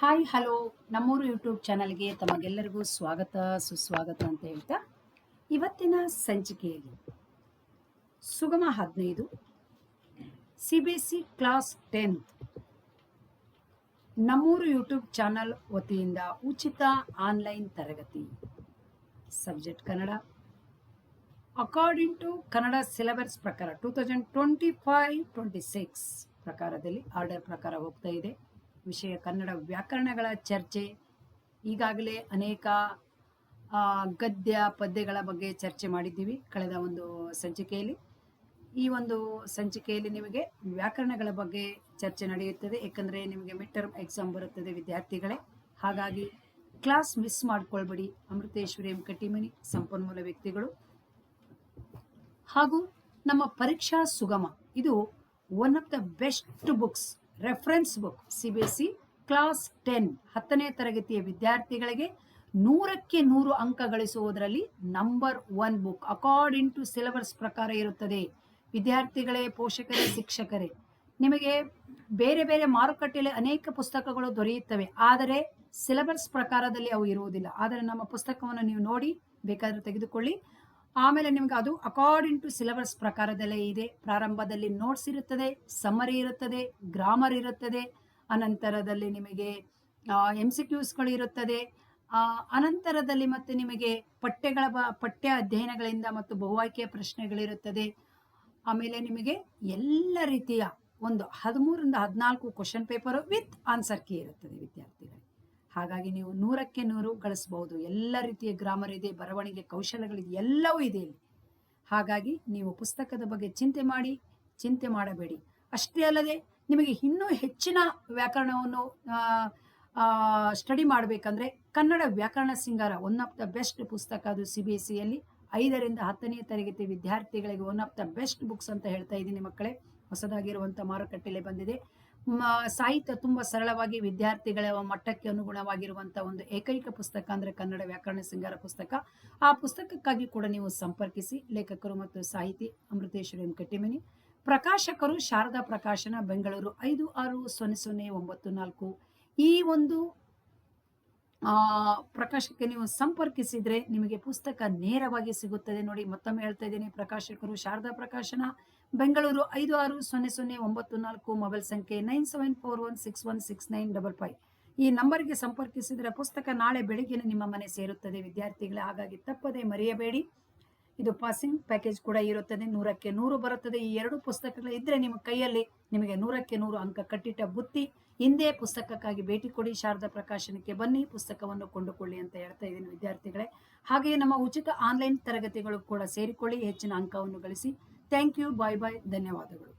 Hi hello ನಮ್ಮೂರು YouTube ಚಾನಲ್ಗೆ ತಮಗೆಲ್ಲರಿಗೂ ಸ್ವಾಗತ, ಸುಸ್ವಾಗತ ಅಂತ ಹೇಳ್ತಾ ಇವತ್ತಿನ ಸಂಚಿಕೆಯಲ್ಲಿ ಸುಗಮ ಹದಿನೈದು C B C class tenth Nammuru YouTube channel ವತಿಯಿಂದ ಉಚಿತ ಆನ್ಲೈನ್ ತರಗತಿ. Subject Kannada. According to Kannada syllabus ಪ್ರಕಾರ two thousand twenty five twenty six ಪ್ರಕಾರದಲ್ಲಿ ಆರ್ಡರ್ ಪ್ರಕಾರ ಹೋಗ್ತಾ ಇದೆ. ವಿಷಯ ಕನ್ನಡ ವ್ಯಾಕರಣಗಳ ಚರ್ಚೆ. ಈಗಾಗಲೇ ಅನೇಕ ಗದ್ಯ ಪದ್ಯಗಳ ಬಗ್ಗೆ ಚರ್ಚೆ ಮಾಡಿದ್ದೀವಿ ಕಳೆದ ಒಂದು ಸಂಚಿಕೆಯಲ್ಲಿ. ಈ ಒಂದು ಸಂಚಿಕೆಯಲ್ಲಿ ನಿಮಗೆ ವ್ಯಾಕರಣಗಳ ಬಗ್ಗೆ ಚರ್ಚೆ ನಡೆಯುತ್ತದೆ. ಏಕೆಂದರೆ ನಿಮಗೆ ಮಿಡ್ ಟರ್ಮ್ ಎಕ್ಸಾಮ್ ಬರುತ್ತದೆ ವಿದ್ಯಾರ್ಥಿಗಳೇ. ಹಾಗಾಗಿ ಕ್ಲಾಸ್ ಮಿಸ್ ಮಾಡ್ಕೊಳ್ಬೇಡಿ. ಅಮೃತೇಶ್ವರಿ ಎಂ ಕಟ್ಟಿಮನಿ ಸಂಪನ್ಮೂಲ ವ್ಯಕ್ತಿಗಳು. ಹಾಗೂ ನಮ್ಮ ಪರೀಕ್ಷಾ ಸುಗಮ. ಇದು one of the best books reference book C B S C class ten, ಹತ್ತನೇ ತರಗತಿಯ ವಿದ್ಯಾರ್ಥಿಗಳಿಗೆ ನೂರಕ್ಕೆ ನೂರು ಅಂಕ ಗಳಿಸುವುದರಲ್ಲಿ number one book according to syllabus ಪ್ರಕಾರ ಇರುತ್ತದೆ. ವಿದ್ಯಾರ್ಥಿಗಳೇ, ಪೋಷಕರೇ, ಶಿಕ್ಷಕರೇ, ನಿಮಗೆ ಬೇರೆ ಬೇರೆ ಮಾರುಕಟ್ಟೆಯಲ್ಲಿ ಅನೇಕ ಪುಸ್ತಕಗಳು ದೊರೆಯುತ್ತವೆ, ಆದರೆ ಸಿಲೆಬಸ್ ಪ್ರಕಾರದಲ್ಲಿ ಅವು ಇರುವುದಿಲ್ಲ. ಆದರೆ ನಮ್ಮ ಪುಸ್ತಕವನ್ನು ನೀವು ನೋಡಿ, ಬೇಕಾದರೆ ತೆಗೆದುಕೊಳ್ಳಿ. ಆಮೇಲೆ ನಿಮ್ಗೆ ಅದು ಅಕಾರ್ಡಿಂಗ್ ಟು ಸಿಲೆಬಸ್ ಪ್ರಕಾರದಲ್ಲೇ ಇದೆ. ಪ್ರಾರಂಭದಲ್ಲಿ ನೋಟ್ಸ್ ಇರುತ್ತದೆ ಸಮರಿ ಇರುತ್ತದೆ ಗ್ರಾಮರ್ ಇರುತ್ತದೆ, ಅನಂತರದಲ್ಲಿ ನಿಮಗೆ ಎಂ ಸಿ ಕ್ಯೂಸ್ಗಳು ಇರುತ್ತದೆ. ಅನಂತರದಲ್ಲಿ ಮತ್ತೆ ನಿಮಗೆ ಪಠ್ಯಗಳ ಬ- ಪಠ್ಯ ಅಧ್ಯಯನಗಳಿಂದ ಮತ್ತು ಬಹುಆಯ್ಕೆಯ ಪ್ರಶ್ನೆಗಳಿರುತ್ತದೆ. ಆಮೇಲೆ ನಿಮಗೆ ಎಲ್ಲ ರೀತಿಯ ಒಂದು ಹದಿಮೂರರಿಂದ ಹದಿನಾಲ್ಕು question paper with answer key ಇರುತ್ತದೆ ವಿದ್ಯಾರ್ಥಿಗಳಿಗೆ ಹಾಗಾಗಿ ನೀವು ನೂರಕ್ಕೆ ನೂರು ಗಳಿಸಬಹುದು. ಎಲ್ಲ ರೀತಿಯ ಗ್ರಾಮರ್ ಇದೆ ಬರವಣಿಗೆ ಕೌಶಲಗಳಿದೆ ಎಲ್ಲವೂ ಇದೆ ಇಲ್ಲಿ. ಹಾಗಾಗಿ ನೀವು ಪುಸ್ತಕದ ಬಗ್ಗೆ ಚಿಂತೆ ಮಾಡಿ, ಚಿಂತೆ ಮಾಡಬೇಡಿ. ಅಷ್ಟೇ ಅಲ್ಲದೆ ನಿಮಗೆ ಇನ್ನೂ ಹೆಚ್ಚಿನ ವ್ಯಾಕರಣವನ್ನು ಸ್ಟಡಿ ಮಾಡಬೇಕಂದ್ರೆ ಕನ್ನಡ ವ್ಯಾಕರಣ ಸಿಂಗಾರ ಒನ್ ಆಫ್ ದ ಬೆಸ್ಟ್ ಪುಸ್ತಕ ಅದು ಸಿ ಬಿ ಎಸ್ ಸಿಯಲ್ಲಿ ಐದರಿಂದ ಹತ್ತನೇ ತರಗತಿ ವಿದ್ಯಾರ್ಥಿಗಳಿಗೆ one of the best books ಅಂತ ಹೇಳ್ತಾ ಇದ್ದೀನಿ ಮಕ್ಕಳೇ. ಹೊಸದಾಗಿರುವಂಥ ಮಾರುಕಟ್ಟೆಯಲ್ಲಿ ಬಂದಿದೆ. ಸಾಹಿತ್ಯ ತುಂಬ ಸರಳವಾಗಿ ವಿದ್ಯಾರ್ಥಿಗಳ ಮಟ್ಟಕ್ಕೆ ಅನುಗುಣವಾಗಿರುವಂಥ ಒಂದು ಏಕೈಕ ಪುಸ್ತಕ ಅಂದರೆ ಕನ್ನಡ ವ್ಯಾಕರಣ ಸಿಂಗಾರ ಪುಸ್ತಕ. ಆ ಪುಸ್ತಕಕ್ಕಾಗಿ ಕೂಡ ನೀವು ಸಂಪರ್ಕಿಸಿ. ಲೇಖಕರು ಮತ್ತು ಸಾಹಿತಿ ಅಮೃತೇಶ್ವರಿ ಎಂ ಕಟ್ಟಿಮಿನಿ. ಪ್ರಕಾಶಕರು ಶಾರದಾ ಪ್ರಕಾಶನ, ಬೆಂಗಳೂರು ಐದು ಆರು ಸೊನ್ನೆ ಸೊನ್ನೆ ಒಂಬತ್ತು ನಾಲ್ಕು. ಈ ಒಂದು ಪ್ರಕಾಶಕ್ಕೆ ನೀವು ಸಂಪರ್ಕಿಸಿದ್ರೆ ನಿಮಗೆ ಪುಸ್ತಕ ನೇರವಾಗಿ ಸಿಗುತ್ತದೆ ನೋಡಿ. ಮತ್ತೊಮ್ಮೆ ಹೇಳ್ತಾ ಇದ್ದೀನಿ. ಪ್ರಕಾಶಕರು ಶಾರದಾ ಪ್ರಕಾಶನ ಬೆಂಗಳೂರು ಐದು ಆರು ಸೊನ್ನೆ ಸೊನ್ನೆ ಒಂಬತ್ತು ನಾಲ್ಕು ಮೊಬೈಲ್ ಸಂಖ್ಯೆ nine seven four one six one six nine double five. ಈ ನಂಬರ್ಗೆ ಸಂಪರ್ಕಿಸಿದರೆ ಪುಸ್ತಕ ನಾಳೆ ಬೆಳಿಗ್ಗೆ ನಿಮ್ಮ ಮನೆ ಸೇರುತ್ತದೆ. ವಿದ್ಯಾರ್ಥಿಗಳೇ ಹಾಗಾಗಿ ತಪ್ಪದೆ ಮರೆಯಬೇಡಿ. ಇದು ಪಾಸಿಂಗ್ ಪ್ಯಾಕೇಜ್ ಕೂಡ ಇರುತ್ತದೆ. ನೂರಕ್ಕೆ ನೂರು ಬರುತ್ತದೆ. ಈ ಎರಡು ಪುಸ್ತಕಗಳು ಇದ್ರೆ ನಿಮ್ಮ ಕೈಯಲ್ಲಿ ನಿಮಗೆ ನೂರಕ್ಕೆ ನೂರು ಅಂಕ ಕಟ್ಟಿಟ್ಟ ಬುತ್ತಿ ಹಿಂದೆ ಪುಸ್ತಕಕ್ಕಾಗಿ ಭೇಟಿ ಕೊಡಿ. ಶಾರದಾ ಪ್ರಕಾಶನಕ್ಕೆ ಬನ್ನಿ. ಪುಸ್ತಕವನ್ನು ಕೊಂಡುಕೊಳ್ಳಿ ಅಂತ ಹೇಳ್ತಾ ಇದ್ದೀನಿ ವಿದ್ಯಾರ್ಥಿಗಳೇ. ಹಾಗೆಯೇ ನಮ್ಮ ಉಚಿತ ಆನ್ಲೈನ್ ತರಗತಿಗಳು ಕೂಡ ಸೇರಿಕೊಳ್ಳಿ. ಹೆಚ್ಚಿನ ಅಂಕವನ್ನು ಗಳಿಸಿ ಥ್ಯಾಂಕ್ ಯು ಬಾಯ್ ಬಾಯ್ ಧನ್ಯವಾದಗಳು